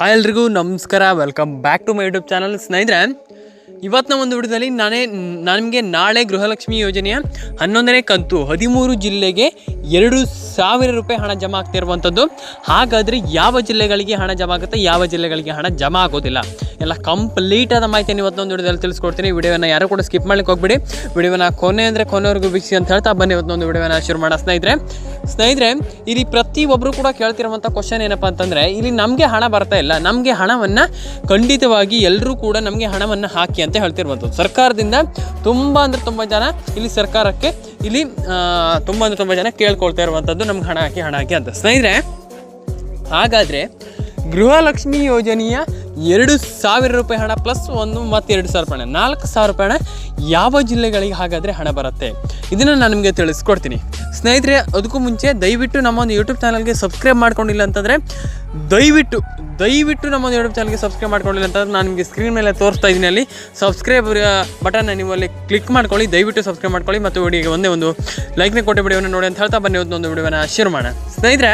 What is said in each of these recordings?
Hi ಎಲ್ರಿಗೂ, ನಮಸ್ಕಾರ. Welcome back to my YouTube channel ಸ್ನೇಹಿತರೆ, ಇವತ್ತಿನ ಒಂದು ವಿಡಿಯೋದಲ್ಲಿ ನಾನೇ ನನಗೆ ನಾಳೆ ಗೃಹಲಕ್ಷ್ಮಿ ಯೋಜನೆಯ ಹನ್ನೊಂದನೇ ಕಂತು, ಹದಿಮೂರು ಜಿಲ್ಲೆಗೆ ಎರಡು ಸಾವಿರ ರೂಪಾಯಿ ಹಣ ಜಮಾ ಆಗ್ತಿರುವಂಥದ್ದು ಹಾಗಾದರೆ ಯಾವ ಜಿಲ್ಲೆಗಳಿಗೆ ಹಣ ಜಮಾ ಆಗುತ್ತೆ? ಯಾವ ಜಿಲ್ಲೆಗಳಿಗೆ ಹಣ ಜಮಾ ಆಗೋದಿಲ್ಲ. ಎಲ್ಲ ಕಂಪ್ಲೀಟ್ ಆದ ಮಾಹಿತಿಯನ್ನು ಇವತ್ತೊಂದು ವಿಡಿಯೋದಲ್ಲಿ ತಿಳಿಸ್ಕೊಡ್ತೀನಿ. ವಿಡಿಯೋನ ಯಾರು ಕೂಡ ಸ್ಕಿಪ್ ಮಾಡ್ಲಿಕ್ಕೆ ಹೋಗ್ಬಿಡಿ. ವಿಡಿಯೋನ ಕೊನೆ ಅಂದರೆ ಕೊನೆವರೆಗೂ ಬಿಸಿ ಅಂತ ಹೇಳ್ತಾ ಬನ್ನಿ. ಇವತ್ತೊಂದು ವಿಡಿಯೋನ ಶುರು ಮಾಡೋ ಸ್ನೇಹಿತರೆ ಸ್ನೇಹಿತರೆ, ಇಲ್ಲಿ ಪ್ರತಿಯೊಬ್ಬರು ಕೂಡ ಕೇಳ್ತಿರುವಂಥ ಕ್ವಶನ್ ಏನಪ್ಪ ಅಂತಂದರೆ, ಇಲ್ಲಿ ನಮಗೆ ಹಣ ಬರ್ತಾ ಇಲ್ಲ. ನಮಗೆ ಹಣವನ್ನು ಖಂಡಿತವಾಗಿ ಎಲ್ಲರೂ ಕೂಡ ನಮಗೆ ಹಣವನ್ನು ಹಾಕಿ ಅಂತ ಹೇಳ್ತಿರುವಂಥದ್ದು ಸರ್ಕಾರದಿಂದ ತುಂಬ ಅಂದರೆ ತುಂಬ ಜನ ಇಲ್ಲಿ ಸರ್ಕಾರಕ್ಕೆ ಇಲ್ಲಿ ತುಂಬ ಅಂದರೆ ತುಂಬ ಜನ ಕೇಳ್ಕೊಳ್ತಾ ಇರುವಂಥದ್ದು ನಮ್ಗೆ ಹಣ ಹಾಕಿ ಹಣ ಹಾಕಿ ಅಂತ. ಸ್ನೇಹಿತರೆ, ಹಾಗಾದರೆ ಗೃಹಲಕ್ಷ್ಮಿ ಯೋಜನೆಯ ಎರಡು ಸಾವಿರ ರೂಪಾಯಿ ಹಣ ಪ್ಲಸ್ ಒಂದು ಮತ್ತು ಎರಡು ಸಾವಿರ ರೂಪಾಯಿ ಹಣ. ನಾಲ್ಕು ಸಾವಿರ ರೂಪಾಯಿ ಹಣ ಯಾವ ಜಿಲ್ಲೆಗಳಿಗೆ ಹಾಗಾದರೆ ಹಣ ಬರುತ್ತೆ? ಇದನ್ನು ನಾನು ನಿಮಗೆ ತಿಳಿಸ್ಕೊಡ್ತೀನಿ. ಸ್ನೇಹಿತರೆ, ಅದಕ್ಕೂ ಮುಂಚೆ ದಯವಿಟ್ಟು ನಮ್ಮ ಒಂದು ಯೂಟ್ಯೂಬ್ ಚಾನಲ್ಗೆ ಸಬ್ಸ್ಕ್ರೈಬ್ ಮಾಡ್ಕೊಂಡಿಲ್ಲ ಅಂತಂದರೆ ದಯವಿಟ್ಟು ದಯವಿಟ್ಟು ನಮ್ಮ ಯೂಟ್ಯೂಬ್ ಚಾನಲ್ಗೆ ಸಬ್ಸ್ಕ್ರೈಬ್ ಮಾಡ್ಕೊಂಡಿಲ್ಲ ಅಂತಂದ್ರೆ ನಾನು ನಿಮಗೆ ಸ್ಕ್ರೀನ್ ಮೇಲೆ ತೋರಿಸ್ತಾ ಇದ್ದೀನಿ ಅಲ್ಲಿ. ಸಬ್ಸ್ಕ್ರೈಬ್ ಬಟನ್ನ ನೀವು ಅಲ್ಲಿ ಕ್ಲಿಕ್ ಮಾಡ್ಕೊಳ್ಳಿ, ದಯವಿಟ್ಟು ಸಬ್ಸ್ಕ್ರೈಬ್ ಮಾಡ್ಕೊಳ್ಳಿ ಮತ್ತು ವಿಡಿಯೋಗೆ ಒಂದೇ ಒಂದು ಲೈಕ್ನ ಕೊಟ್ಟು ವಿಡಿಯೋನ ನೋಡಿ ಅಂತ ಹೇಳ್ತಾ ಬನ್ನಿ. ಒಂದು ವಿಡಿಯೋನ ಶೇರ್ ಮಾಡೋಣ. ಸ್ನೇಹಿತರೆ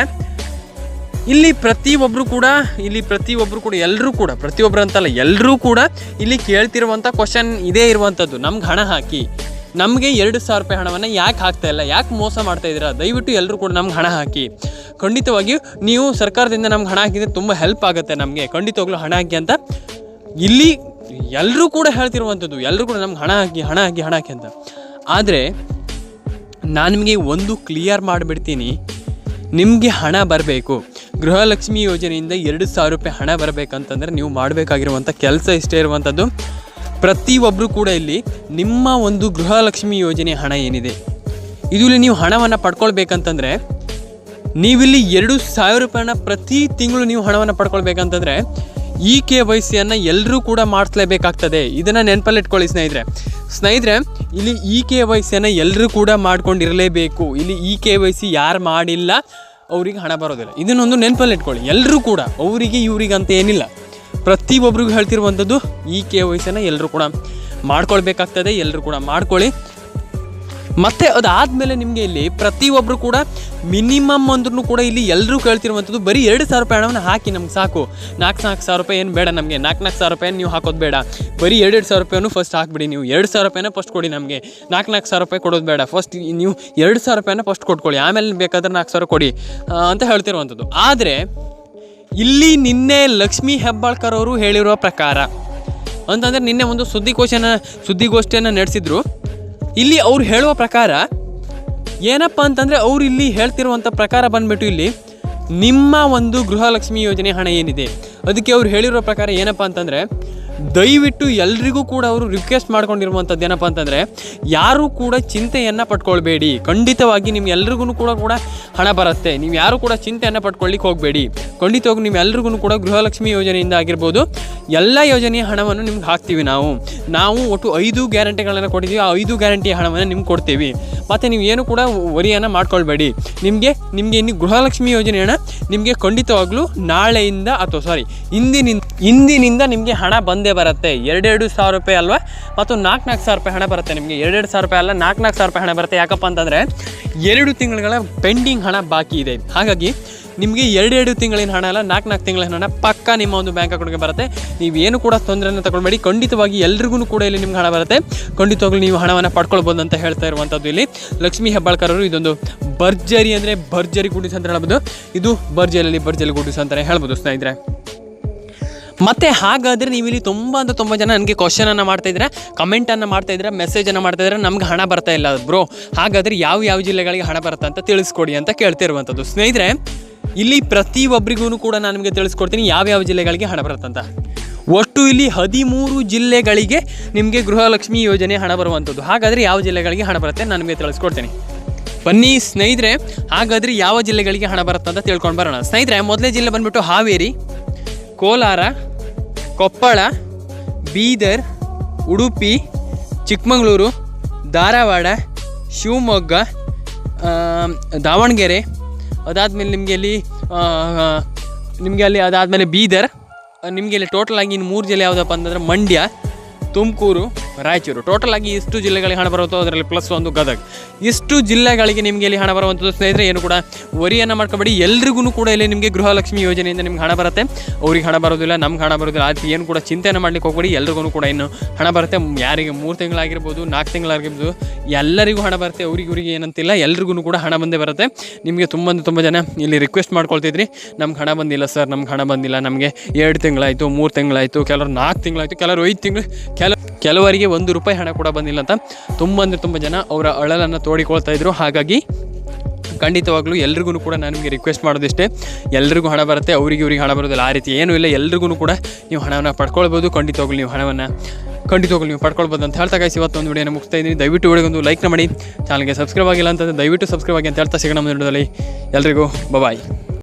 ಇಲ್ಲಿ ಪ್ರತಿಯೊಬ್ಬರು ಕೂಡ, ಇಲ್ಲಿ ಪ್ರತಿಯೊಬ್ಬರು ಕೂಡ ಎಲ್ಲರೂ ಕೂಡ ಪ್ರತಿಯೊಬ್ಬರು ಅಂತಲ್ಲ ಎಲ್ಲರೂ ಕೂಡ ಇಲ್ಲಿ ಕೇಳ್ತಿರುವಂಥ ಕ್ವಶನ್ ಇದೇ ಇರುವಂಥದ್ದು ನಮ್ಗೆ ಹಣ ಹಾಕಿ. ನಮಗೆ ಎರಡು ಸಾವಿರ ರೂಪಾಯಿ ಹಣವನ್ನು ಯಾಕೆ ಹಾಕ್ತಾ ಇಲ್ಲ? ಯಾಕೆ ಮೋಸ ಮಾಡ್ತಾ ಇದ್ದೀರಾ? ದಯವಿಟ್ಟು ಎಲ್ಲರೂ ಕೂಡ ನಮ್ಗೆ ಹಣ ಹಾಕಿ. ಖಂಡಿತವಾಗಿಯೂ ನೀವು ಸರ್ಕಾರದಿಂದ ನಮ್ಗೆ ಹಣ ಹಾಕಿದರೆ ತುಂಬ ಹೆಲ್ಪ್ ಆಗುತ್ತೆ ನಮಗೆ. ಖಂಡಿತವಾಗ್ಲೂ ಹಣ ಹಾಕಿ ಅಂತ. ಇಲ್ಲಿ ಎಲ್ಲರೂ ಕೂಡ ಹೇಳ್ತಿರುವಂಥದ್ದು ಎಲ್ಲರೂ ಕೂಡ ನಮ್ಗೆ ಹಣ ಹಾಕಿ ಹಣ ಹಾಕಿ ಹಣ ಹಾಕಿ ಅಂತ. ಆದರೆ, ನಾನು ನಿಮಗೆ ಒಂದು ಕ್ಲಿಯರ್ ಮಾಡಿಬಿಡ್ತೀನಿ. ನಿಮಗೆ ಹಣ ಬರಬೇಕು. ಗೃಹಲಕ್ಷ್ಮಿ ಯೋಜನೆಯಿಂದ ಎರಡು ಸಾವಿರ ರೂಪಾಯಿ ಹಣ ಬರಬೇಕಂತಂದರೆ ನೀವು ಮಾಡಬೇಕಾಗಿರುವಂಥ ಕೆಲಸ ಇಷ್ಟೇ ಇರುವಂಥದ್ದು. ಪ್ರತಿಯೊಬ್ಬರು ಕೂಡ ಇಲ್ಲಿ ನಿಮ್ಮ ಒಂದು ಗೃಹಲಕ್ಷ್ಮಿ ಯೋಜನೆ ಹಣ ಏನಿದೆ ಇದರಲ್ಲಿ ನೀವು ಹಣವನ್ನು ಪಡ್ಕೊಳ್ಬೇಕಂತಂದರೆ ನೀವಿಲ್ಲಿ ಎರಡು ಸಾವಿರ ರೂಪಾಯಿನ ಪ್ರತಿ ತಿಂಗಳು ನೀವು ಹಣವನ್ನು ಪಡ್ಕೊಳ್ಬೇಕಂತಂದರೆ ಇ ಕೆ ವೈ ಸಿಯನ್ನು ಎಲ್ಲರೂ ಕೂಡ ಮಾಡಿಸ್ಲೇಬೇಕಾಗ್ತದೆ. ಇದನ್ನು ನೆನಪಲ್ಲಿ ಇಟ್ಕೊಳ್ಳಿ ಸ್ನೇಹಿತರೆ. ಸ್ನೇಹಿತರೆ, ಇಲ್ಲಿ ಇ ಕೆ ವೈ ಸಿಯನ್ನು ಎಲ್ಲರೂ ಕೂಡ ಮಾಡ್ಕೊಂಡಿರಲೇಬೇಕು. ಇಲ್ಲಿ ಇ ಕೆ ವೈ ಸಿ ಯಾರು ಮಾಡಿಲ್ಲ ಅವರಿಗೆ ಹಣ ಬರೋದಿಲ್ಲ. ಇದನ್ನೊಂದು ನೆನಪಲ್ಲಿ ಇಟ್ಕೊಳ್ಳಿ. ಎಲ್ಲರೂ ಕೂಡ, ಅವರಿಗೆ ಇವರಿಗೆ ಅಂತ ಏನಿಲ್ಲ. ಪ್ರತಿಯೊಬ್ಬರಿಗೂ ಹೇಳ್ತಿರುವಂಥದ್ದು ಈ ಕೆ ವೈ ಎಲ್ಲರೂ ಕೂಡ ಮಾಡ್ಕೊಳ್ಬೇಕಾಗ್ತದೆ ಎಲ್ಲರೂ ಕೂಡ ಮಾಡ್ಕೊಳ್ಳಿ. ಮತ್ತೆ ಅದಾದಮೇಲೆ ನಿಮಗೆ ಇಲ್ಲಿ ಪ್ರತಿಯೊಬ್ಬರು ಕೂಡ ಮಿನಿಮಮ್ ಅಂದ್ರೂ ಕೂಡ ಇಲ್ಲಿ ಎಲ್ಲರೂ ಕೇಳ್ತಿರುವಂಥದ್ದು ಬರೀ ಎರಡು ಸಾವಿರ ರೂಪಾಯಿ ಹಣವನ್ನು ಹಾಕಿ ನಮ್ಗೆ ಸಾಕು. ನಾಲ್ಕು ನಾಲ್ಕು ಸಾವಿರ ರೂಪಾಯಿ ಏನು ಬೇಡ ನಮಗೆ. ನಾಲ್ಕು ನಾಲ್ಕು ಸಾವಿರ ರೂಪಾಯಿ ನೀವು ಹಾಕೋದು ಬೇಡ. ಬರೀ ಎರಡೆರಡು ಎರಡು ಸಾವಿರ ರೂಪಾಯಿನೂ ಫಸ್ಟ್ ಹಾಕ್ಬಿಡಿ ನೀವು. ಎರಡು ಸಾವಿರ ರೂಪಾಯಿನ ಫಸ್ಟ್ ಕೊಡಿ ನಮಗೆ. ನಾಲ್ಕು ನಾಲ್ಕು ಸಾವಿರ ರೂಪಾಯಿ ಕೊಡೋದು ಬೇಡ. ಫಸ್ಟ್ ನೀವು ಎರಡು ಸಾವಿರ ರೂಪಾಯಿನ ಫಸ್ಟ್ ಕೊಟ್ಕೊಳ್ಳಿ. ಆಮೇಲೆ ಬೇಕಾದ್ರೆ ನಾಲ್ಕು ಸಾವಿರ ಕೊಡಿ ಅಂತ ಹೇಳ್ತಿರುವಂಥದ್ದು. ಆದರೆ ಇಲ್ಲಿ ನಿನ್ನೆ ಲಕ್ಷ್ಮೀ ಹೆಬ್ಬಾಳ್ಕರ್ ಅವರು ಹೇಳಿರುವ ಪ್ರಕಾರ, ಅಂತಂದರೆ ನಿನ್ನೆ ಒಂದು ಸುದ್ದಿಗೋಷನ ಸುದ್ದಿಗೋಷ್ಠಿಯನ್ನು ನಡೆಸಿದ್ರು. ಇಲ್ಲಿ ಅವ್ರು ಹೇಳುವ ಪ್ರಕಾರ, ಏನಪ್ಪ ಅಂತಂದರೆ ಅವ್ರು ಇಲ್ಲಿ ಹೇಳ್ತಿರುವಂಥ ಪ್ರಕಾರ ಬಂದ್ಬಿಟ್ಟು ಇಲ್ಲಿ ನಿಮ್ಮ ಒಂದು ಗೃಹಲಕ್ಷ್ಮಿ ಯೋಜನೆ ಹಣ ಏನಿದೆ? ಅದಕ್ಕೆ ಅವ್ರು ಹೇಳಿರೋ ಪ್ರಕಾರ ಏನಪ್ಪ ಅಂತಂದರೆ ದಯವಿಟ್ಟು ಎಲ್ರಿಗೂ ಕೂಡ ಅವರು ರಿಕ್ವೆಸ್ಟ್ ಮಾಡ್ಕೊಂಡಿರುವಂಥದ್ದು ಏನಪ್ಪ ಅಂತಂದರೆ, ಯಾರೂ ಕೂಡ ಚಿಂತೆಯನ್ನು ಪಟ್ಕೊಳ್ಬೇಡಿ. ಖಂಡಿತವಾಗಿ ನಿಮ್ಮ ಎಲ್ರಿಗೂ ಕೂಡ ಕೂಡ ಹಣ ಬರುತ್ತೆ. ನೀವು ಯಾರು ಕೂಡ ಚಿಂತೆಯನ್ನು ಪಟ್ಕೊಳ್ಳಿಕ್ಕೆ ಹೋಗಬೇಡಿ. ಖಂಡಿತವಾಗಿ ನಿಮ್ಮೆಲ್ರಿಗೂ ಕೂಡ ಗೃಹಲಕ್ಷ್ಮಿ ಯೋಜನೆಯಿಂದ ಆಗಿರ್ಬೋದು, ಎಲ್ಲ ಯೋಜನೆಯ ಹಣವನ್ನು ನಿಮ್ಗೆ ಹಾಕ್ತೀವಿ ನಾವು. ನಾವು ಒಟ್ಟು ಐದು ಗ್ಯಾರಂಟಿಗಳನ್ನು ಕೊಟ್ಟಿದ್ದೀವಿ ಆ ಐದು ಗ್ಯಾರಂಟಿಯ ಹಣವನ್ನು ನಿಮ್ಗೆ ಕೊಡ್ತೀವಿ. ಮತ್ತು ನೀವು ಏನು ಕೂಡ ವರಿಯನ್ನು ಮಾಡ್ಕೊಳ್ಬೇಡಿ. ನಿಮಗೆ ನಿಮಗೆ ಇನ್ನು ಗೃಹಲಕ್ಷ್ಮಿ ಯೋಜನೆಯನ್ನು ನಿಮಗೆ ಖಂಡಿತವಾಗ್ಲೂ ನಾಳೆಯಿಂದ, ಅಥವಾ ಸಾರಿ ಇಂದಿನಿಂದ ಇಂದಿನಿಂದ ನಿಮಗೆ ಹಣ ಬಂದೇ ಬರುತ್ತೆ. ಎರಡೆರಡು ಸಾವಿರ ರೂಪಾಯಿ ಅಲ್ವಾ? ಮತ್ತು ನಾಲ್ಕು ನಾಲ್ಕು ಸಾವಿರ ರೂಪಾಯಿ ಹಣ ಬರುತ್ತೆ ನಿಮಗೆ. ಎರಡೆರಡು ಸಾವಿರ ರೂಪಾಯಿ ಅಲ್ಲ ನಾಲ್ಕು ನಾಲ್ಕು ಸಾವಿರ ರೂಪಾಯಿ ಹಣ ಬರುತ್ತೆ. ಯಾಕಪ್ಪ ಅಂತಂದರೆ ಎರಡು ತಿಂಗಳುಗಳ ಪೆಂಡಿಂಗ್ ಹಣ ಬಾಕಿ ಇದೆ. ಹಾಗಾಗಿ ನಿಮಗೆ ಎರಡೆರಡು ತಿಂಗಳಿನ ಹಣ ಅಲ್ಲ ನಾಲ್ಕು ನಾಲ್ಕು ತಿಂಗಳಿನ ಹಣ ಪಕ್ಕ ನಿಮ್ಮ ಒಂದು ಬ್ಯಾಂಕ್ ಅಕೌಂಟ್ಗೆ ಬರುತ್ತೆ. ನೀವು ಏನು ಕೂಡ ತೊಂದರೆಯನ್ನು ತಗೊಳ್ಬೇಡಿ. ಖಂಡಿತವಾಗಿ ಎಲ್ರಿಗೂ ಕೂಡ ಇಲ್ಲಿ ನಿಮ್ಗೆ ಹಣ ಬರುತ್ತೆ. ಖಂಡಿತವಾಗ್ಲೂ ನೀವು ಹಣವನ್ನು ಪಡ್ಕೊಳ್ಬೋದು ಅಂತ ಹೇಳ್ತಾ ಇರುವಂಥದ್ದು ಇಲ್ಲಿ. ಲಕ್ಷ್ಮೀ ಹೆಬ್ಬಾಳ್ಕರ್ ಅವರು ಇದೊಂದು ಭರ್ಜರಿ ಅಂದರೆ ಭರ್ಜರಿ ಗುಡಿಸ್ ಅಂತ ಹೇಳ್ಬೋದು. ಇದು ಭರ್ಜರಿಯಲ್ಲಿ ಭರ್ಜರಿ ಗುಡಿಸ್ ಅಂತಲೇ ಹೇಳ್ಬೋದು ಸ್ನೇಹಿತರೆ. ಮತ್ತೆ ಹಾಗಾದರೆ ನೀವು ಇಲ್ಲಿ ತುಂಬ ಅಂದರೆ ತುಂಬ ಜನ ನನಗೆ ಕ್ವಶನನ್ನು ಮಾಡ್ತಾ ಇದ್ದೀರಾ? ಕಮೆಂಟನ್ನು ಮಾಡ್ತಾ ಇದ್ದೀರಾ? ಮೆಸೇಜನ್ನು ಮಾಡ್ತಾ ಇದ್ದೀರಾ? ನಮ್ಗೆ ಹಣ ಬರ್ತಾ ಇಲ್ಲ ಬ್ರೋ ಹಾಗಾದರೆ ಯಾವ ಯಾವ ಜಿಲ್ಲೆಗಳಿಗೆ ಹಣ ಬರುತ್ತೆ ಅಂತ ತಿಳಿಸ್ಕೊಡಿ ಅಂತ ಕೇಳ್ತಿರುವಂಥದ್ದು. ಸ್ನೇಹಿತರೆ, ಇಲ್ಲಿ ಪ್ರತಿಯೊಬ್ಬರಿಗೂ ಕೂಡ ನಾನು ನಿಮಗೆ ತಿಳಿಸ್ಕೊಡ್ತೀನಿ ಯಾವ್ಯಾವ ಜಿಲ್ಲೆಗಳಿಗೆ ಹಣ ಬರುತ್ತಂತ ಒಟ್ಟು ಇಲ್ಲಿ ಹದಿಮೂರು ಜಿಲ್ಲೆಗಳಿಗೆ ನಿಮಗೆ ಗೃಹಲಕ್ಷ್ಮಿ ಯೋಜನೆ ಹಣ ಬರುವಂಥದ್ದು. ಹಾಗಾದರೆ ಯಾವ ಜಿಲ್ಲೆಗಳಿಗೆ ಹಣ ಬರುತ್ತೆ ನಾನು ನಿಮಗೆ ತಿಳಿಸ್ಕೊಡ್ತೀನಿ. ಬನ್ನಿ ಸ್ನೇಹಿತರೆ, ಹಾಗಾದರೆ ಯಾವ ಜಿಲ್ಲೆಗಳಿಗೆ ಹಣ ಬರುತ್ತೆ ಅಂತ ತಿಳ್ಕೊಂಡು ಬರೋಣ. ಸ್ನೇಹಿತರೆ, ಮೊದಲೇ ಜಿಲ್ಲೆ ಬಂದ್ಬಿಟ್ಟು ಹಾವೇರಿ. ಕೋಲಾರ, ಕೊಪ್ಪಳ, ಬೀದರ್, ಉಡುಪಿ, ಚಿಕ್ಕಮಗಳೂರು, ಧಾರವಾಡ, ಶಿವಮೊಗ್ಗ ದಾವಣಗೆರೆ, ಅದಾದಮೇಲೆ ನಿಮಗೆ ಅಲ್ಲಿ ನಿಮಗೆ ಅಲ್ಲಿ ಅದಾದಮೇಲೆ ಬೀದರ್ ನಿಮಗೆ ಅಲ್ಲಿ ಟೋಟಲ್ ಆಗಿ ಇನ್ನು ಮೂರು ಜಿಲ್ಲೆ ಯಾವುದಪ್ಪ ಅಂತಂದರೆ ಮಂಡ್ಯ, ತುಮಕೂರು ರಾಯಚೂರು. ಟೋಟಲ್ ಆಗಿ ಇಷ್ಟು ಜಿಲ್ಲೆಗಳಿಗೆ ಹಣ ಬರುತ್ತೋ ಅದರಲ್ಲಿ ಪ್ಲಸ್ ಒಂದು ಗದಗ. ಇಷ್ಟು ಜಿಲ್ಲೆಗಳಿಗೆ ನಿಮಗೆ ಇಲ್ಲಿ ಹಣ ಬರುವಂಥದ್ದು ಸ್ನೇಹಿತರೆ, ಏನು ಕೂಡ ವರಿಯನ್ನು ಮಾಡ್ಕೊಬೇಡಿ. ಎಲ್ರಿಗೂ ಕೂಡ ಇಲ್ಲಿ ನಿಮಗೆ ಗೃಹಲಕ್ಷ್ಮಿ ಯೋಜನೆಯಿಂದ ನಿಮ್ಗೆ ಹಣ ಬರುತ್ತೆ. ಅವ್ರಿಗೆ ಹಣ ಬರೋದಿಲ್ಲ, ನಮ್ಗೆ ಹಣ ಬರೋದಿಲ್ಲ. ಅದು ಏನು ಕೂಡ ಚಿಂತೆಯನ್ನು ಮಾಡ್ಲಿಕ್ಕೆ ಹೋಗ್ಬೇಡಿ. ಎಲ್ರಿಗೂ ಕೂಡ ಇನ್ನು ಹಣ ಬರುತ್ತೆ. ಯಾರಿಗೆ ಮೂರು ತಿಂಗಳಾಗಿರ್ಬೋದು, ನಾಲ್ಕು ತಿಂಗಳಾಗಿರ್ಬೋದು, ಎಲ್ಲರಿಗೂ ಹಣ ಬರುತ್ತೆ. ಅವ್ರಿಗೆ ಏನಂತಿಲ್ಲ ಎಲ್ರಿಗೂ ಕೂಡ ಹಣ ಬಂದೇ ಬರುತ್ತೆ. ನಿಮಗೆ ತುಂಬ ತುಂಬ ಜನ ಇಲ್ಲಿ ರಿಕ್ವೆಸ್ಟ್ ಮಾಡ್ಕೊಳ್ತಿದ್ರಿ. ನಮ್ಗೆ ಹಣ ಬಂದಿಲ್ಲ ಸರ್ ನಮ್ಗೆ ಹಣ ಬಂದಿಲ್ಲ. ನಮಗೆ ಎರಡು ತಿಂಗಳಾಯಿತು, ಮೂರು ತಿಂಗಳಾಯಿತು, ಕೆಲವರು ನಾಲ್ಕು ತಿಂಗಳಾಯಿತು, ಕೆಲವರು ಐದು ತಿಂಗಳು ಕೆಲ ಕೆಲವರಿಗೆ ಒಂದು ರೂಪಾಯಿ ಹಣ ಕೂಡ ಬಂದಿಲ್ಲ ಅಂತ ತುಂಬ ಅಂದರೆ ತುಂಬ ಜನ ಅವರ ಅಳಲನ್ನು ತೋಡಿಕೊಳ್ತಾ ಇದ್ರು. ಹಾಗಾಗಿ ಖಂಡಿತವಾಗ್ಲೂ ಎಲ್ರಿಗೂ ಕೂಡ ನಾನು ನಿಮಗೆ ರಿಕ್ವೆಸ್ಟ್ ಮಾಡೋದಿಷ್ಟೇ. ಎಲ್ರಿಗೂ ಹಣ ಬರುತ್ತೆ, ಅವರಿಗೆ ಇವ್ರಿಗೆ ಹಣ ಬರೋದಿಲ್ಲ. ಆ ರೀತಿ ಏನೂ ಇಲ್ಲ. ಎಲ್ರಿಗೂ ಕೂಡ ನೀವು ಹಣವನ್ನು ಪಡ್ಕೊಳ್ಬೋದು. ಖಂಡಿತವಾಗ್ಲೂ ನೀವು ಹಣವನ್ನು, ಖಂಡಿತವಾಗ್ಲೂ ನೀವು ಪಡ್ಕೊಳ್ಬೋದು ಅಂತ ಹೇಳ್ತಾ ಕಾಯಿಸಿ ಇವತ್ತು ಒಂದು ವಿಡಿಯೋನ ಮುಗಿಸ್ತಾ ಇದ್ದೀನಿ. ದಯವಿಟ್ಟು ವಿಡಿಯೋಗೊಂದು ಲೈಕ್ನ ಮಾಡಿ. ಚಾನಲ್ಗೆ ಸಬ್ಸ್ಕ್ರೈಬ್ ಆಗಿಲ್ಲ ಅಂತಂದರೆ ದಯವಿಟ್ಟು ಸಬ್ಸ್ಕ್ರೈಬ್ ಆಗಿ ಅಂತ ಹೇಳ್ತಾ ಸಿಗೋಣ ವಿಡಿಯೋದಲ್ಲಿ. ಎಲ್ರಿಗೂ ಬಾಯ್